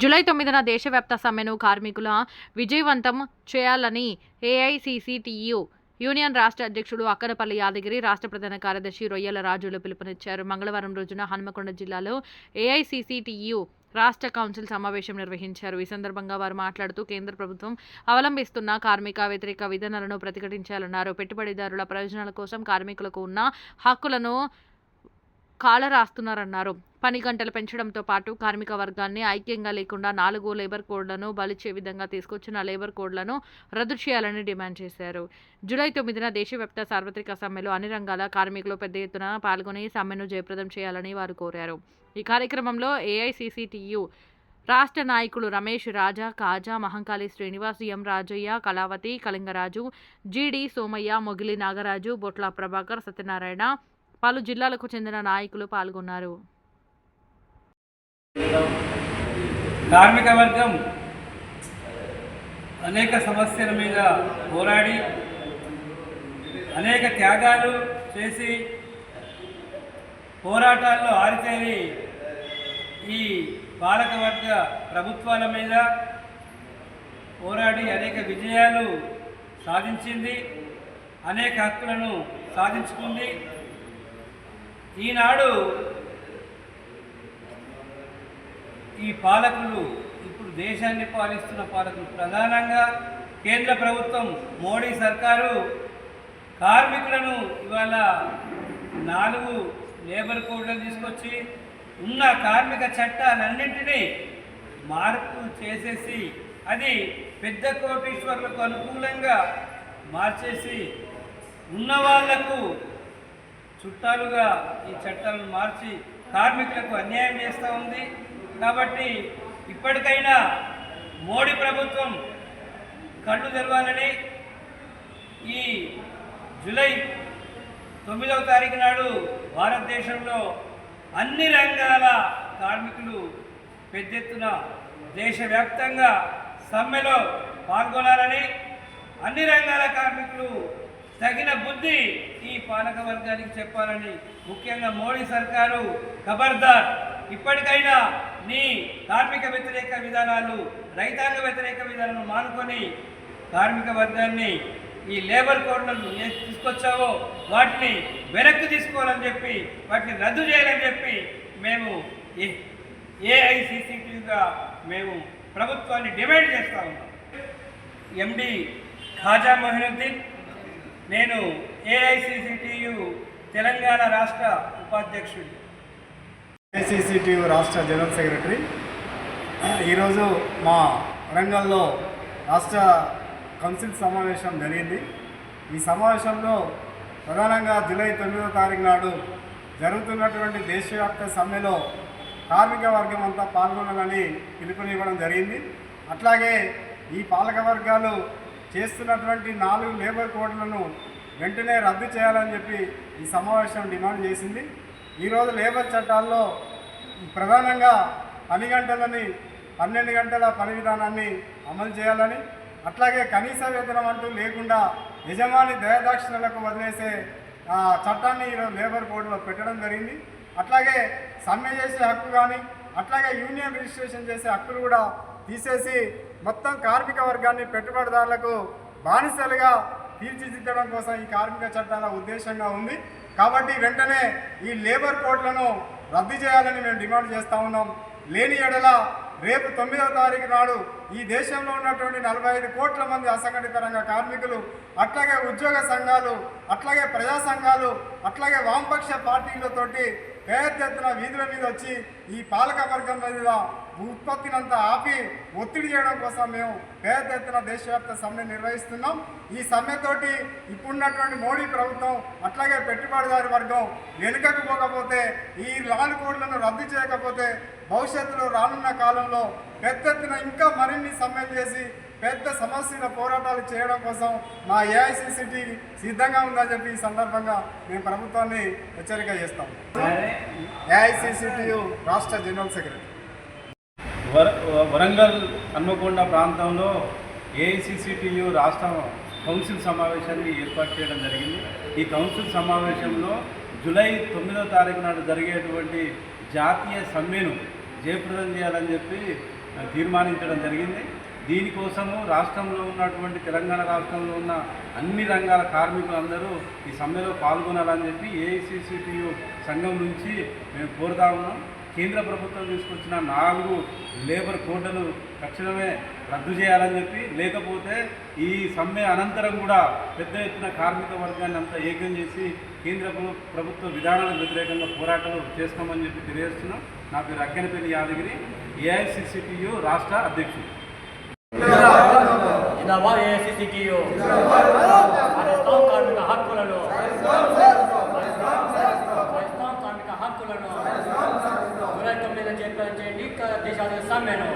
July తొమ్మిదిన దేశవ్యాప్త సమ్మెను కార్మికుల విజయవంతం చేయాలని ఏఐసిసిటియు యూనియన్ రాష్ట్ర అధ్యక్షుడు అక్కడపల్లి యాదగిరి రాష్ట్ర ప్రధాన కార్యదర్శి రొయ్యల రాజులు పిలుపునిచ్చారు. మంగళవారం రోజున హన్మకొండ జిల్లాలో ఏఐసిసిటియు రాష్ట్ర కౌన్సిల్ సమావేశం నిర్వహించారు. ఈ సందర్భంగా వారు మాట్లాడుతూ కేంద్ర ప్రభుత్వం అవలంబిస్తున్న కార్మిక వ్యతిరేక విధానాలను ప్రతిఘటించాలన్నారు. పెట్టుబడిదారుల ప్రయోజనాల కోసం కార్మికులకు ఉన్న హక్కులను కాలరాస్తున్నారన్నారు పని గంటలు పెంచడంతో పాటు కార్మిక వర్గాన్ని ఐక్యంగా లేకుండా నాలుగు లేబర్ కోడ్లను బలిచే విధంగా తీసుకొచ్చిన లేబర్ కోడ్లను రద్దు చేయాలని డిమాండ్ చేశారు. జూలై తొమ్మిదిన దేశవ్యాప్త సార్వత్రిక సమ్మెలో అన్ని రంగాల కార్మికులు పెద్ద ఎత్తున పాల్గొని సమ్మెను జయప్రదం చేయాలని వారు కోరారు. ఈ కార్యక్రమంలో ఏఐసిసిటియు రాష్ట్ర నాయకులు రమేష్ రాజా కాజా మహంకాళి శ్రీనివాస్ ఎం రాజయ్య కళావతి కళింగరాజు జీడి సోమయ్య మొగిలి నాగరాజు బొట్ల ప్రభాకర్ సత్యనారాయణ పలు జిల్లాలకు చెందిన నాయకులు పాల్గొన్నారు. కార్మిక వర్గం అనేక సమస్యల మీద పోరాడి అనేక త్యాగాలు చేసి పోరాటాల్లో ఆరితేరి ఈ పాలకవర్గ ప్రభుత్వాల మీద పోరాడి అనేక విజయాలు సాధించింది అనేక హక్కులను సాధించుకుంది. ఈనాడు ఈ పాలకులు ఇప్పుడు దేశాన్ని పాలిస్తున్న పాలకులు ప్రధానంగా కేంద్ర ప్రభుత్వం మోడీ సర్కారు కార్మికులను ఇవాళ నాలుగు లేబర్ కోడ్లను తీసుకొచ్చి ఉన్న కార్మిక చట్టాలన్నింటినీ మార్పు చేసేసి అది పెద్ద కోటీశ్వర్లకు అనుకూలంగా మార్చేసి ఉన్న వాళ్ళకు చుట్టాలుగా ఈ చట్టాలను మార్చి కార్మికులకు అన్యాయం చేస్తూ ఉంది. కాబట్టి ఇప్పటికైనా మోడీ ప్రభుత్వం కళ్ళు తెరవాలని ఈ జూలై తొమ్మిదవ తారీఖు నాడు భారతదేశంలో అన్ని రంగాల కార్మికులు పెద్ద ఎత్తున దేశవ్యాప్తంగా సమ్మెలో పాల్గొనాలని అన్ని రంగాల కార్మికులు తగిన బుద్ధి ఈ పాలక వర్గానికి చెప్పాలని ముఖ్యంగా మోడీ సర్కారు ఖబర్దార్ ఇప్పటికైనా నీ కార్మిక వ్యతిరేక విధానాలు రైతాంగ వ్యతిరేక విధానాలను మానుకొని కార్మిక వర్గాన్ని ఈ లేబర్ కోడ్లను ఏ తీసుకొచ్చావో వాటిని వెనక్కి తీసుకోవాలని చెప్పి వాటిని రద్దు చేయాలని చెప్పి మేము ఏఐసిసిటిగా మేము ప్రభుత్వాన్ని డిమాండ్ చేస్తూ ఉన్నాం. ఎండి ఖాజా మొహినుద్దీన్ నేను ఏఐసిసిటియు తెలంగాణ రాష్ట్ర ఉపాధ్యక్షుడు ఏఐసిసిటియు రాష్ట్ర జనరల్ సెక్రటరీ. ఈరోజు మా వరంగల్లో రాష్ట్ర కౌన్సిల్ సమావేశం జరిగింది. ఈ సమావేశంలో ప్రధానంగా జూలై తొమ్మిదో తారీఖు నాడు జరుగుతున్నటువంటి దేశవ్యాప్త సమ్మెలో కార్మిక వర్గం అంతా పాల్గొనాలని పిలుపునివ్వడం జరిగింది. అట్లాగే ఈ పాలక వర్గాలు చేస్తున్నటువంటి నాలుగు లేబర్ కోడ్లను వెంటనే రద్దు చేయాలని చెప్పి ఈ సమావేశం డిమాండ్ చేసింది. ఈరోజు లేబర్ చట్టాల్లో ప్రధానంగా పని గంటలని పన్నెండు గంటల పని విధానాన్ని అమలు చేయాలని అట్లాగే కనీస వేతనం అంటూ లేకుండా యజమాని దయదాక్షిణలకు వదిలేసే చట్టాన్ని ఈరోజు లేబర్ కోడ్లో పెట్టడం జరిగింది. అట్లాగే సమ్మె చేసే హక్కు కానీ అట్లాగే యూనియన్ రిజిస్ట్రేషన్ చేసే హక్కులు కూడా తీసేసి మొత్తం కార్మిక వర్గాన్ని పెట్టుబడిదారులకు బానిసలుగా తీర్చిదిద్దడం కోసం ఈ కార్మిక చట్టాల ఉద్దేశంగా ఉంది. కాబట్టి వెంటనే ఈ లేబర్ కోడ్లను రద్దు చేయాలని మేము డిమాండ్ చేస్తూ ఉన్నాం. లేని ఎడల రేపు తొమ్మిదవ తారీఖు నాడు ఈ దేశంలో ఉన్నటువంటి నలభై ఐదు కోట్ల మంది అసంఘటిత రంగ కార్మికులు అట్లాగే ఉద్యోగ సంఘాలు అట్లాగే ప్రజా సంఘాలు అట్లాగే వామపక్ష పార్టీలతోటి పెద్ద ఎత్తున వీధుల మీద వచ్చి ఈ పాలక వర్గం మీద ఉత్పత్తినంతా ఆపి ఒత్తిడి చేయడం కోసం మేము పెద్ద ఎత్తున దేశవ్యాప్త సమ్మె నిర్వహిస్తున్నాం. ఈ సమ్మెతోటి ఇప్పుడున్నటువంటి మోడీ ప్రభుత్వం అట్లాగే పెట్టుబడిదారు వర్గం వెనుకకు పోకపోతే ఈ లాల్ కోడ్లను రద్దు చేయకపోతే భవిష్యత్తులో రానున్న కాలంలో పెద్ద ఎత్తున ఇంకా మరిన్ని సమ్మెలు చేసి పెద్ద సమస్యల పోరాటాలు చేయడం కోసం మా ఏఐసిసిటి సిద్ధంగా ఉందని చెప్పి ఈ సందర్భంగా మేము ప్రభుత్వాన్ని హెచ్చరిక చేస్తాం. ఏఐసిసిటియు రాష్ట్ర జనరల్ సెక్రటరీ. వర- వరంగల్ హన్మకొండ ప్రాంతంలో ఏఐసిసిటియు రాష్ట్ర కౌన్సిల్ సమావేశాన్ని ఏర్పాటు చేయడం జరిగింది. ఈ కౌన్సిల్ సమావేశంలో జూలై తొమ్మిదో తారీఖు నాడు జరిగేటువంటి జాతీయ సమ్మెను జయప్రదం చేయాలని చెప్పి తీర్మానించడం జరిగింది. దీనికోసము రాష్ట్రంలో ఉన్నటువంటి తెలంగాణ రాష్ట్రంలో ఉన్న అన్ని రంగాల కార్మికులందరూ ఈ సమ్మెలో పాల్గొనాలని చెప్పి ఏఐసిసిటియు సంఘం నుంచి మేము కోరుతా ఉన్నాం. కేంద్ర ప్రభుత్వం తీసుకొచ్చిన నాలుగు లేబర్ కోడ్లను తక్షణమే రద్దు చేయాలని చెప్పి లేకపోతే ఈ సమ్మె అనంతరం కూడా పెద్ద ఎత్తున కార్మిక వర్గాన్ని అంతా ఏకం చేసి కేంద్ర ప్రభు- ప్రభుత్వ విధానాలకు వ్యతిరేకంగా పోరాటాలు చేస్తామని చెప్పి తెలియజేస్తున్నాం. నా పేరు అక్కెనపల్లి యాదగిరి ఏఐసిసిటియు రాష్ట్ర అధ్యక్షుడు. జిందాబాద్. ఏఐసిసిటియు. రాజస్థాన్ కార్మిక హక్కులను అధ్యక్షుడు సమ్మెను